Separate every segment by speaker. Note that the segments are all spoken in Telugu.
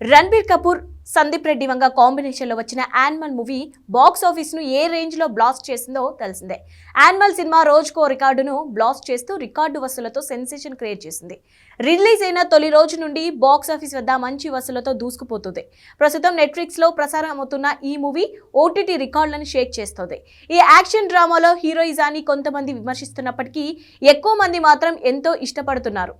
Speaker 1: రణబీర్ కపూర్ సందీప్ రెడ్డి వంగ కాంబినేషన్లో వచ్చిన యానిమల్ మూవీ బాక్స్ ఆఫీస్ను ఏ రేంజ్లో బ్లాస్ట్ చేసిందో తెలిసిందే. యానిమల్ సినిమా రోజుకో రికార్డును బ్లాస్ట్ చేస్తూ రికార్డు వసూలతో సెన్సేషన్ క్రియేట్ చేసింది. రిలీజ్ అయిన తొలి రోజు నుండి బాక్స్ ఆఫీస్ వద్ద మంచి వసూలతో దూసుకుపోతుంది. ప్రస్తుతం నెట్ఫ్లిక్స్లో ప్రసారం అవుతున్న ఈ మూవీ ఓటీటీ రికార్డులను షేక్ చేస్తోంది. ఈ యాక్షన్ డ్రామాలో హీరోయిజాన్ని కొంతమంది విమర్శిస్తున్నప్పటికీ ఎక్కువ మంది మాత్రం ఎంతో ఇష్టపడుతున్నారు.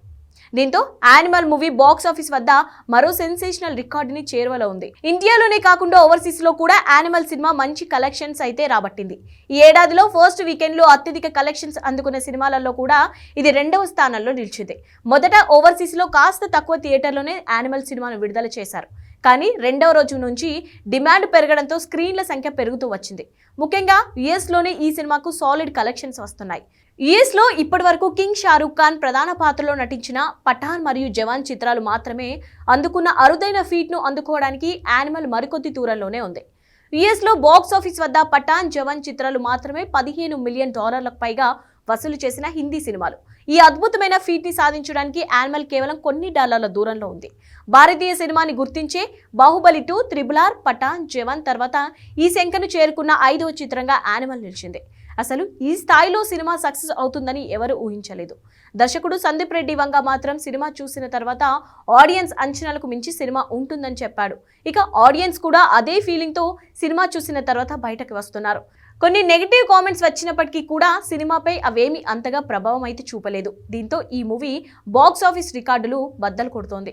Speaker 1: దీంతో యానిమల్ మూవీ బాక్స్ ఆఫీస్ వద్ద మరో సెన్సేషనల్ రికార్డుని చేరువలో ఉంది. ఇండియాలోనే కాకుండా ఓవర్సీస్లో కూడా యానిమల్ సినిమా మంచి కలెక్షన్స్ అయితే రాబట్టింది. ఈ ఏడాదిలో ఫస్ట్ వీకెండ్లో అత్యధిక కలెక్షన్స్ అందుకున్న సినిమాలలో కూడా ఇది రెండవ స్థానంలో నిలిచింది. మొదట ఓవర్సీస్లో కాస్త తక్కువ థియేటర్లోనే యానిమల్ సినిమాను విడుదల చేశారు. కానీ రెండవ రోజు నుంచి డిమాండ్ పెరగడంతో స్క్రీన్ల సంఖ్య పెరుగుతూ వచ్చింది. ముఖ్యంగా యుఎస్లోనే ఈ సినిమాకు సాలిడ్ కలెక్షన్స్ వస్తున్నాయి. యుఎస్లో ఇప్పటి వరకు కింగ్ షారూక్ ఖాన్ ప్రధాన పాత్రలో నటించిన పఠాన్ మరియు జవాన్ చిత్రాలు మాత్రమే అందుకున్న అరుదైన ఫీట్ను అందుకోవడానికి యానిమల్ మరికొద్ది దూరంలోనే ఉంది. యుఎస్లో బాక్స్ ఆఫీస్ వద్ద పఠాన్ జవాన్ చిత్రాలు మాత్రమే పదిహేను మిలియన్ డాలర్లకు పైగా వసూలు చేసిన హిందీ సినిమాలు. ఈ అద్భుతమైన ఫీట్ని సాధించడానికి యానిమల్ కేవలం కొన్ని డాలర్ల దూరంలో ఉంది. భారతీయ సినిమాని గుర్తించే బాహుబలి టూ త్రిబులార్ పఠాన్ జవాన్ తర్వాత ఈ శంకను చేరుకున్న ఐదవ చిత్రంగా యానిమల్ నిలిచింది. అసలు ఈ స్థాయిలో సినిమా సక్సెస్ అవుతుందని ఎవరు ఊహించలేదు. దర్శకుడు సందీప్ రెడ్డి వంగ మాత్రం సినిమా చూసిన తర్వాత ఆడియన్స్ అంచనాలకు మించి సినిమా ఉంటుందని చెప్పాడు. ఇక ఆడియన్స్ కూడా అదే ఫీలింగ్తో సినిమా చూసిన తర్వాత బయటకు వస్తున్నారు. కొన్ని నెగిటివ్ కామెంట్స్ వచ్చినప్పటికీ కూడా సినిమాపై అవేమీ అంతగా ప్రభావం అయితే చూపలేదు. దీంతో ఈ మూవీ బాక్స్ ఆఫీస్ రికార్డులు బద్దలు కొడుతోంది.